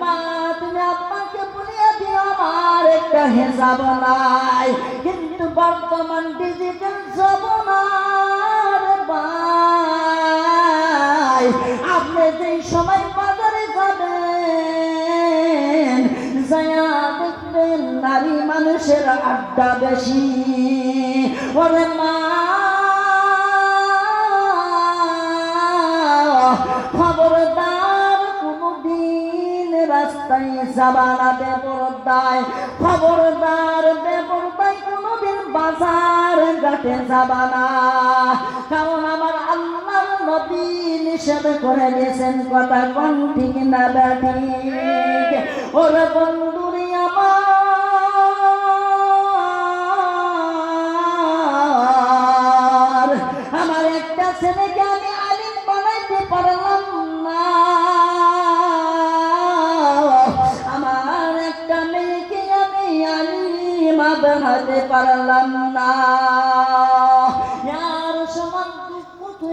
মা তুমি আব্বাকে বলিয়া দিও, আমার একটা হিসাব নাই। কিন্তু বর্তমান ডিজিটাল জমানার ভাই আপনি যেই সময় বাজারে যাবেন যায়া দেখবেন নারী মানুষের আড্ডা বেশি। ওরে মা যাবানা বেপরদায় খবরদার বেপরদায় কোনদিন বাজার ঘাটে যাবানা কারণ আমার আল্লাহর নবী নিষেধ করে দিয়েছেন, কথা কোন ঠিক না ব্যাধি ওরে বন্ধুরি আলিমা বানাতে পারলাম না। यार সমান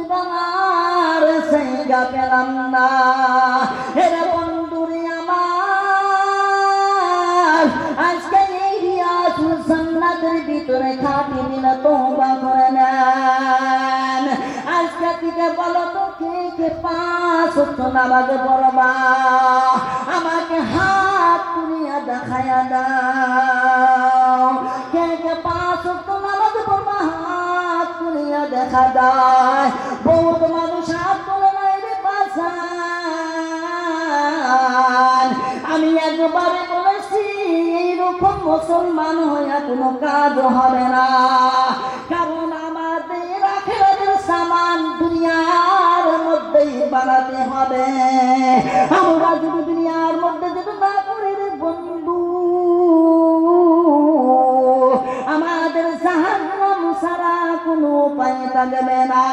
বানার সেইগা পেলাম না। এরা বন্ধুরে আমার আজকে এই জান্নাতের ভিতরে খাটি দিল তোবা করে নেন। আজকে থেকে বলো তো কে কে পাঁচ ওয়াক্ত নামাজ পড়বা? আমাকে হাত তুলিয়া দেখায়া দাও। দেখা দেয় বহুত মানুষ হাত তুলে নাই রে আমি একবারে বলেছি, এইরকম মুসলমান হইয়া কোনো কাজ হবে না। কারণ আমাদের আখেরাতের সামান দুনিয়ার মধ্যেই বানাতে হবে। আমরা যদি উপায় না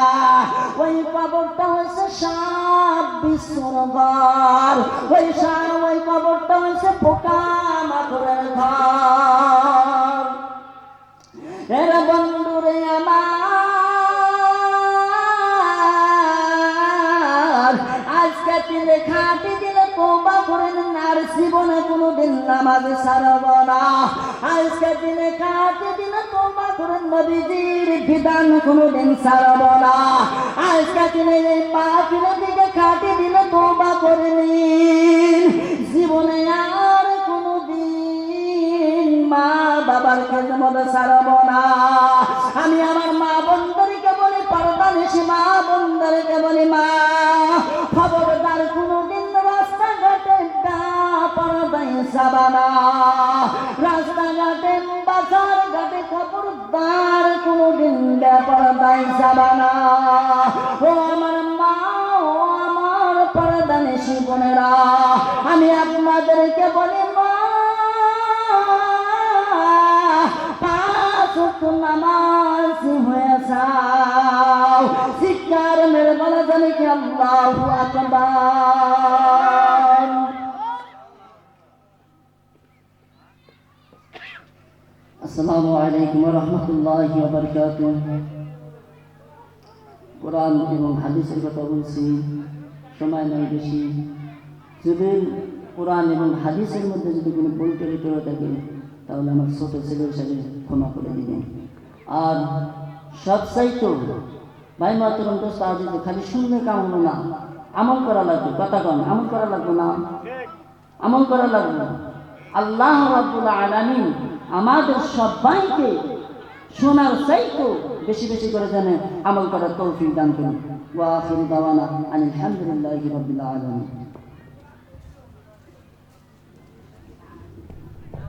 ওই কবরটা হয়েছে সাপ বিশ্বর ওই সাপ ওই কবরটা হয়েছে পোকা মাকড়ের ঘর। এরা বন্ধুরে আমার, আজকে তিনি খাটি জীবনে কোনোদিন নামাজ সারব না। আজকে দিনে খাটি দিলে তোবা করেন নবীজির বিধান কোনোদিন সারব না। আজকে দিনে এই মাহফিলের দিকে খাটি দিলে তোবা করে নিন। জীবনে আর কোনোদিন মা বাবার খেদমত সারব না। আমি আমার মা বন্ধুরকে বলি পর্দা নিশি মা বন্ধুরকে বলি, মা। খবরদার কোনোদিন পর্দায় সাবানা ও আমার মা, ও আমার পর্দা নিশি বোনেরা আমি আপনাদেরকে বলি মা পাঁচ নামাজ হয়ে যাও। শিক্ষার মেরে বলা জানে কি আল্লাহু আসসালামু আলাইকুম রাহমাতুল্লাহি ওয়া বারাকাতুহু। কোরআন এবং হাদিসের কথা বলছি, সময় নয় বেশি। যদি কোরআন এবং হাদিসের মধ্যে যদি কোনো ভুল টুটি করে থাকে, তাহলে আমার ছোট ছেলে হিসাবে ক্ষমা করে দিবেন। আর সব চাইতো ভাই মাতরম দোস্ত আজিজ, খালি শুনলে কাম হলো না। আমল করা লাগবে, কথা কন, আমল করা লাগবে না? আমল করা লাগবে। আল্লাহ রাব্বুল আলামিন আমাদের সবাইকে শোনার চাইতো বেশি বেশি করে জানে আমল করার তৌফিক দান করুন। ওয়া আখিরু দাওয়ানা আলহামদুলিল্লাহি রাব্বিল আলামিন।